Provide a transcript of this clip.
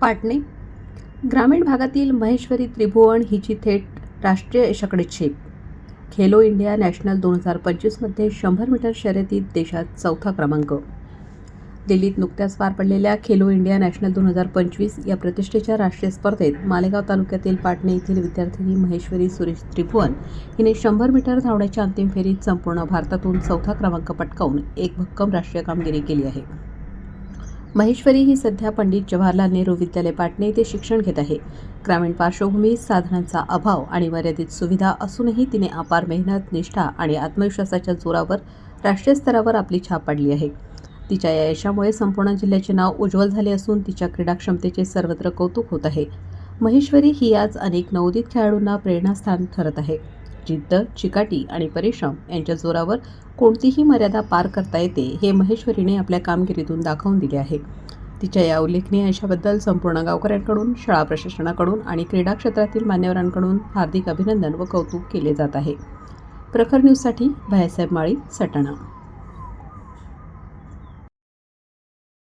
पाटणे. ग्रामीण भागातील महेश्वरी त्रिभुवन हिची थेट राष्ट्रीय यशाकडे झेप खेलो इंडिया नॅशनल दोन हजार पंचवीसमध्ये शंभर मीटर शर्यतीत देशात चौथा क्रमांक. दिल्लीत नुकत्याच पार पडलेल्या खेलो इंडिया नॅशनल दोन हजार पंचवीस या प्रतिष्ठेच्या राष्ट्रीय स्पर्धेत मालेगाव तालुक्यातील पाटणे येथील विद्यार्थिनी महेश्वरी सुरेश त्रिभुवन हिने शंभर मीटर धावण्याच्या अंतिम फेरीत संपूर्ण भारतातून चौथा क्रमांक पटकावून एक भक्कम राष्ट्रीय कामगिरी केली आहे. महेश्वरी ही सध्या पंडित जवाहरलाल नेहरू विद्यालय पाटणे येथे शिक्षण घेत आहे. ग्रामीण पार्श्वभूमीत साधनांचा अभाव आणि मर्यादित सुविधा असूनही तिने अपार मेहनत निष्ठा आणि आत्मविश्वासाच्या जोरावर राष्ट्रीय स्तरावर आपली छाप पाडली आहे. तिच्या या यशामुळे संपूर्ण जिल्ह्याचे नाव उज्ज्वल झाले असून तिच्या क्रीडा क्षमतेचे सर्वत्र कौतुक होत आहे. महेश्वरी ही आज अनेक नवोदित खेळाडूंना प्रेरणास्थान ठरत आहे. जिद्द चिकाटी आणि परिश्रम यांच्या जोरावर कोणतीही मर्यादा पार करता येते हे महेश्वरीने आपल्या कामगिरीतून दाखवून दिले आहे. तिच्या या उल्लेखनीय यशाबद्दल संपूर्ण गावकऱ्यांकडून शाळा प्रशासनाकडून आणि क्रीडा क्षेत्रातील मान्यवरांकडून हार्दिक अभिनंदन व कौतुक केले जात आहे. प्रखर न्यूजसाठी भयासाहेब माळी सटाणा.